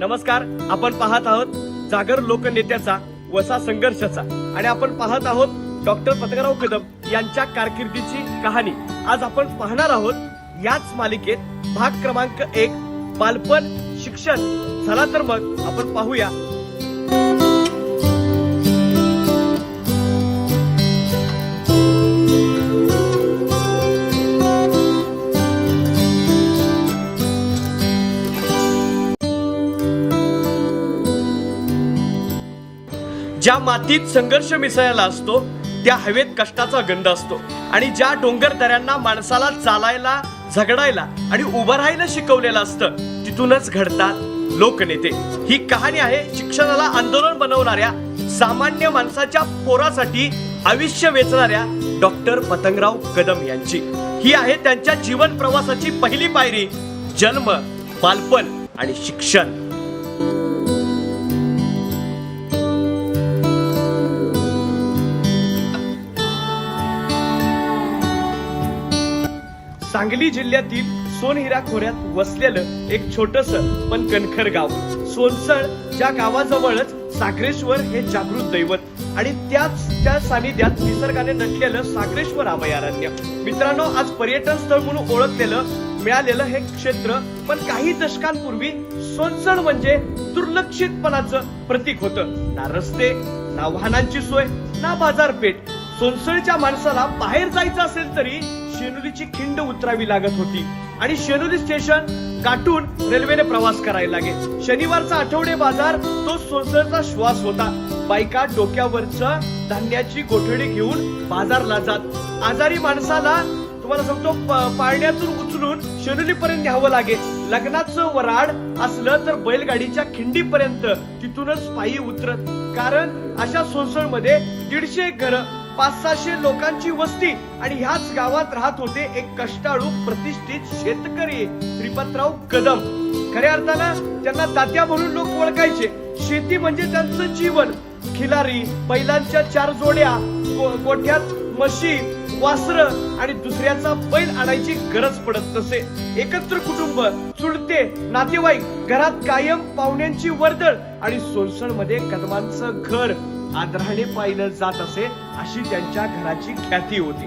नमस्कार आपण पाहत आहोत जागर लोकनेत्याचा वसा संघर्षाचा. आणि आपण पाहत आहोत डॉक्टर पतकराव कदम यांच्या कारकिर्दीची कहाणी. आज आपण पाहणार आहोत याच मालिकेत भाग क्रमांक एक बालपण शिक्षण. चला तर मग आपण पाहूया ज्या मातीत संघर्ष मिसळला असतो त्या हवेत कष्टाचा गंध असतो. आणि ज्या डोंगर दऱ्यांना माणसाला चालायला झगडायला आणि उभं राहायला शिकवलेलं असतं तिथूनच घडतात लोकनेते. ही कहाणी आहे शिक्षणाला आंदोलन बनवणाऱ्या सामान्य माणसाच्या पोरासाठी आयुष्य वेचणाऱ्या डॉक्टर पतंगराव कदम यांची. ही आहे त्यांच्या जीवन प्रवासाची पहिली पायरी जन्म बालपण आणि शिक्षण. सांगली जिल्ह्यातील सोनहिरा खोऱ्यात वसलेलं एक छोटस पण कणखर गाव. सोनसळ ज्या गावाजवळच सागरेश्वर हे जागृत दैवत आणि त्याच त्या सानिध्यात निसर्गाने नटलेलं सागरेश्वर अभयारण्य मित्रांनो आज पर्यटन स्थळ म्हणून ओळखलेलं मिळालेलं हे क्षेत्र पण काही दशकांपूर्वी सोनसळ म्हणजे दुर्लक्षितपणाचं प्रतीक होतं. ना रस्ते ना वाहनांची सोय ना बाजारपेठ. सोनसळच्या माणसाला बाहेर जायचं असेल तरी शेनुलीची खिंड उतरावी लागत होती. आणि शेनुली स्टेशन गाठून रेल्वेने प्रवास करायला लागे. शनिवारचा आठवडे बाजार तो सोनसळचा श्वास होता. बायका डोक्यावरच धान्याची गोठडी घेऊन बाजारला जात. आजारी माणसाला तुम्हाला सांगतो पाळण्यातून उचलून शेनुली पर्यंत न्यावं लागे. लग्नाचं वराड असलं तर बैलगाडीच्या खिंडीपर्यंत तिथूनच पायी उतरत. कारण अशा सोनसळमध्ये दीडशे घरं पाच सहाशे लोकांची वस्ती आणि ह्याच गावात राहत होते एक कष्टाळू प्रतिष्ठित शेतकरी श्रीपतराव कदम. खऱ्या अर्थानं त्यांना तात्या म्हणून लोक ओळखायचे. शेती म्हणजे त्यांचं जीवन. खिलारी बैलांच्या चार जोड्या गो- गोठ्यात म्हशी वासर आणि दुसऱ्याचा बैल आणायची गरज पडत नसे. एकत्र कुटुंब चुलते नातेवाईक घरात कायम पाहुण्यांची वर्दळ आणि सोनसणमध्ये कदमांचं घर. आदराने पाहिलं जात असे अशी त्यांच्या घराची ख्याती होती.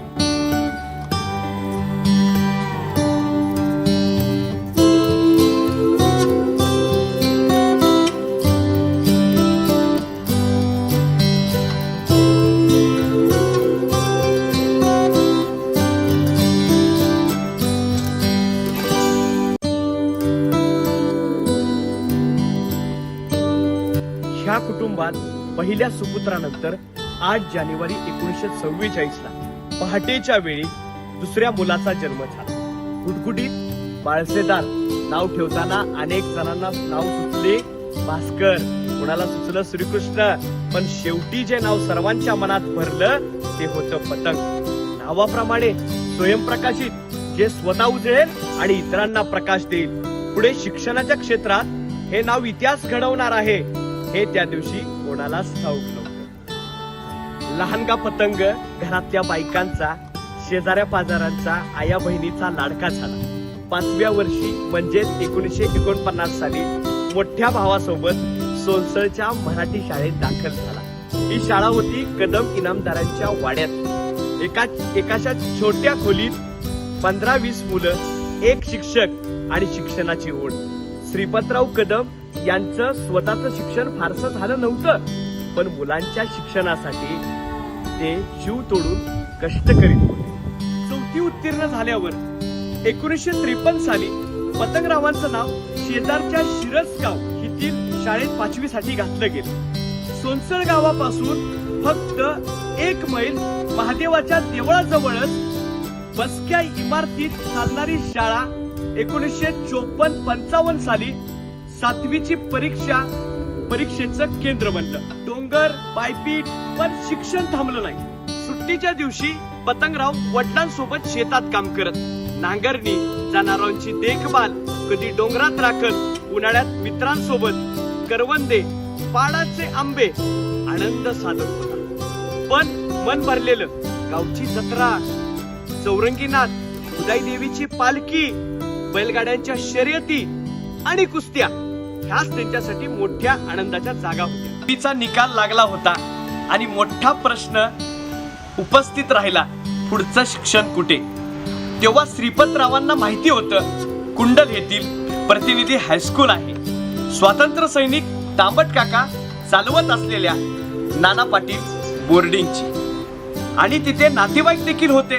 ह्या कुटुंबात पहिल्या सुपुत्रानंतर आठ जानेवारी एकोणीसशे चव्वेचाळीस ला पहाटेच्या वेळी दुसऱ्या मुलाचा जन्म झाला. गुटगुटीत बाळसेदार नाव ठेवताना अनेक जणांना नाव सुचले. भास्कर कुणाला सुचलं? श्रीकृष्ण. पण शेवटी जे नाव सर्वांच्या मनात भरलं ते होतं पतंग. नावाप्रमाणे स्वयंप्रकाशित जे स्वतः उजळेल आणि इतरांना प्रकाश देईल. पुढे शिक्षणाच्या क्षेत्रात हे नाव इतिहास घडवणार आहे. हे त्या दिवशी कोणालाच ठाऊक नव्हतं. लहानगा पतंग घरातल्या बायकांचा शेजाऱ्या पाजारांचा आया बहिणीचा लाडका झाला. पाचव्या वर्षी म्हणजेच एकोणीसशे एकोणपन्नास साली मोठ्या भावासोबत सोनसळच्या मराठी शाळेत दाखल झाला. ही शाळा होती कदम इनामदारांच्या वाड्यात. एका एकाशा छोट्या खोलीत पंधरा वीस मुलं एक शिक्षक आणि शिक्षणाची ओढ. श्रीपतराव कदम यांचं स्वतःचं शिक्षण फारसं झालं नव्हतं. पण मुलांच्या शिक्षणासाठी ते जीव तोडून कष्ट करीत होते. चौथी उत्तीर्ण झाल्यावर एकोणीसशे त्रेपन्न साली पतंगरावांचं नाव शेजारच्या शिरसगाव येथील शाळेत पाचवीसाठी घातलं गेलं. सोनसळ गावापासून फक्त एक मैल महादेवाच्या देवळाजवळच बसक्या इमारतीत चालणारी शाळा एकोणीसशे चोपन्न पंचावन्न साली सातवीची परीक्षा परीक्षेचं केंद्र बनलं. डोंगर पायपीट पण शिक्षण थांबलं नाही. सुट्टीच्या दिवशी पतंगराव वडिलांसोबत शेतात काम करत. नांगरणी जनावरांची देखभाल कधी डोंगरात राखत उन्हाळ्यात मित्रांसोबत करवंदे पाडाचे आंबे आनंद साधत होता. पण मन भरलेलं गावची जत्रा चौरंगीनाथ उदाई देवीची पालखी बैलगाड्यांच्या शर्यती आणि कुस्त्या ह्याच त्यांच्यासाठी मोठ्या आनंदाच्या जागा होत्या. तिचा निकाल लागला होता आणि मोठा प्रश्न उपस्थित राहिला पुढचं शिक्षण कुठे? तेव्हा श्रीपतरावांना माहिती होतं कुंडल येथील प्रतिनिधी हायस्कूल आहे. स्वातंत्र्य सैनिक तांबट काका चालवत असलेल्या नाना पाटील बोर्डिंगची. आणि तिथे नातेवाईक देखील होते.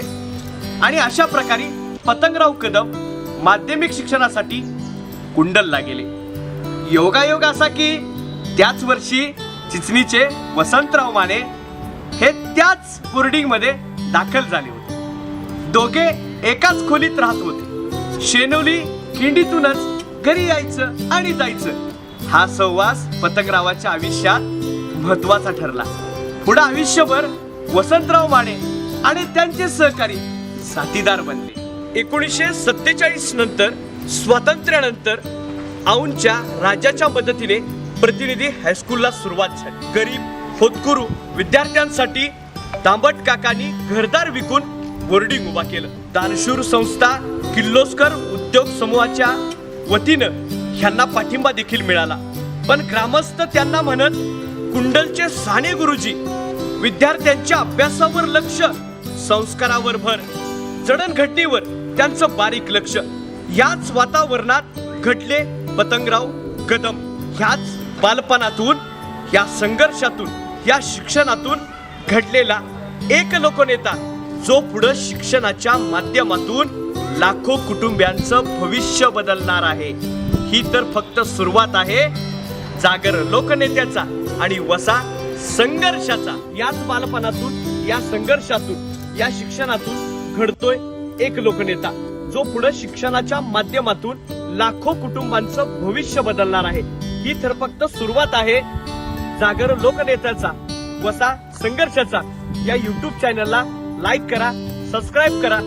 आणि अशा प्रकारे पतंगराव कदम माध्यमिक शिक्षणासाठी कुंडलला गेले. योगायोग असा की त्याच वर्षी चिचणीचे वसंतराव माने हे त्याच बोर्डिंगमध्ये दाखल झाले होते. दोघे एकाच खोलीत राहत होते. शेनोली खिंडीतूनच घरी यायचं आणि जायचं हा सहवास पतंगरावाच्या आयुष्यात महत्त्वाचा ठरला. पुढे आयुष्यभर वसंतराव माने आणि त्यांचे सहकारी साथीदार बनले. एकोणीसशे सत्तेचाळीस नंतर स्वातंत्र्यानंतर औंच्या राजाच्या मदतीने प्रतिनिधी हायस्कूलला सुरुवात झाली. गरीब होतकुरू विद्यार्थ्यांसाठी तांबट काकांनी घरदार विकून बोर्डिंग उभा केलं. दानशूर संस्था किल्लोस्कर उद्योग समूहाच्या वतीनं ह्यांना पाठिंबा देखील मिळाला. पण ग्रामस्थ त्यांना म्हणत कुंडलचे साने गुरुजी विद्यार्थ्यांच्या अभ्यासावर लक्ष संस्कारावर भर जडणघटनेवर त्यांचं बारीक लक्ष. याच वातावरणात घडले पतंगराव कदम ह्याच बालपणातून या संघर्षातून या शिक्षणातून घडलेला एक लोकनेता जो पुढं शिक्षणाच्या माध्यमातून लाखो कुटुंबियांचं भविष्य बदलणार आहे. ही तर फक्त सुरुवात आहे. जागर लोकनेत्याचा आणि वसा संघर्षाचा. याच बालपणातून या संघर्षातून या शिक्षणातून घडतोय एक लोकनेता जो पुढे शिक्षणाच्या माध्यमातून लाखो कुटुंबांचं भविष्य बदलणार आहे. ही तर फक्त सुरुवात आहे. जागर लोकनेत्याचा वसा संघर्षाचा. या युट्यूब चॅनलला लाईक करा सबस्क्राईब करा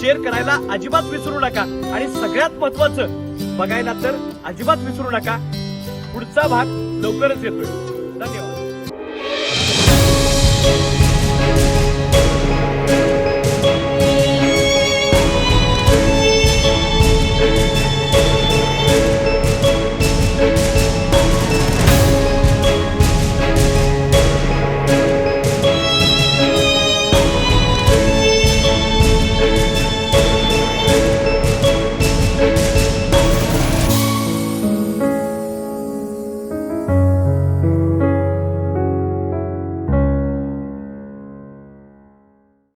शेअर करायला अजिबात विसरू नका. आणि सगळ्यात महत्वाचं बघायला तर अजिबात विसरू नका. पुढचा भाग लवकरच येतोय.